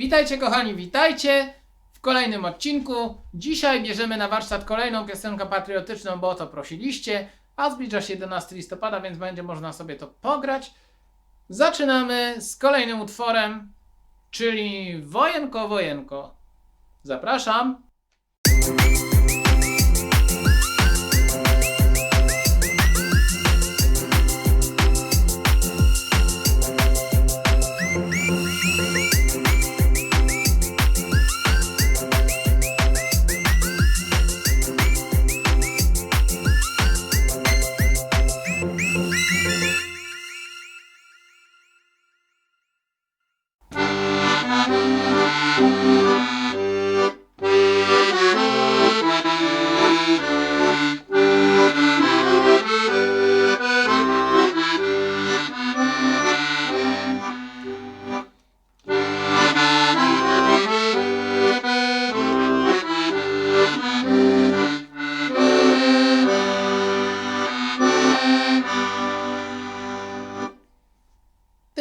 Witajcie kochani, witajcie w kolejnym odcinku. Dzisiaj bierzemy na warsztat kolejną piosenkę patriotyczną, bo o to prosiliście, a zbliża się 11 listopada, więc będzie można sobie to pograć. Zaczynamy z kolejnym utworem, czyli Wojenko, Wojenko. Zapraszam.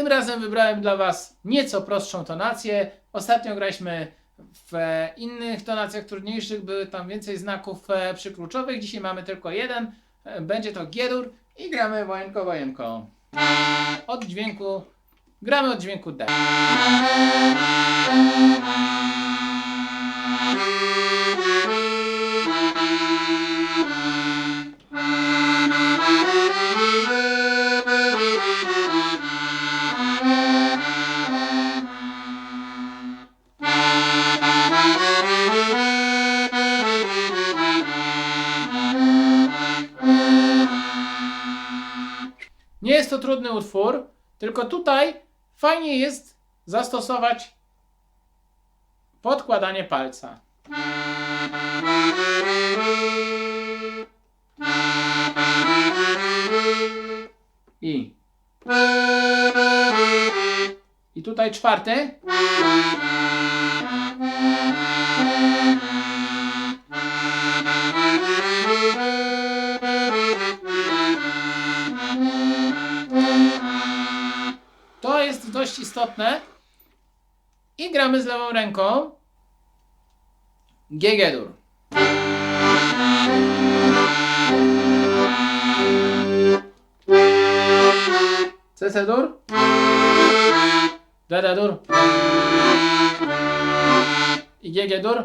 Razem wybrałem dla Was nieco prostszą tonację. Ostatnio graliśmy w innych tonacjach trudniejszych, były tam więcej znaków e, przykluczowych. Dzisiaj mamy tylko jeden. E, Będzie to G-dur i gramy wojenko, wojenko. Od dźwięku, gramy od dźwięku D. Nie jest to trudny utwór, tylko tutaj fajnie jest zastosować podkładanie palca. I. I tutaj czwarty. Istotne. I gramy z lewą ręką. G-dur. C-dur. D-dur. I G-dur.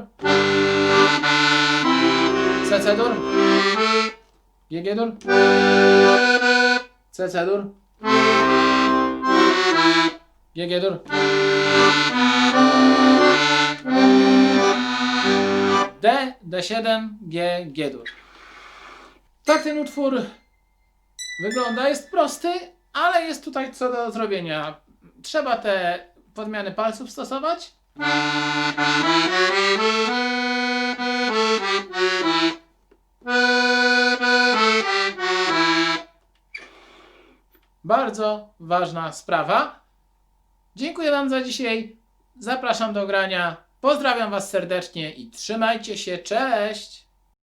C-dur. G-dur. C-dur. G-dur. D, D7, G, G-dur. Tak ten utwór wygląda. Jest prosty, ale jest tutaj co do zrobienia. Trzeba te podmiany palców stosować. Bardzo ważna sprawa. Dziękuję Wam za dzisiaj. Zapraszam do grania. Pozdrawiam Was serdecznie i trzymajcie się. Cześć!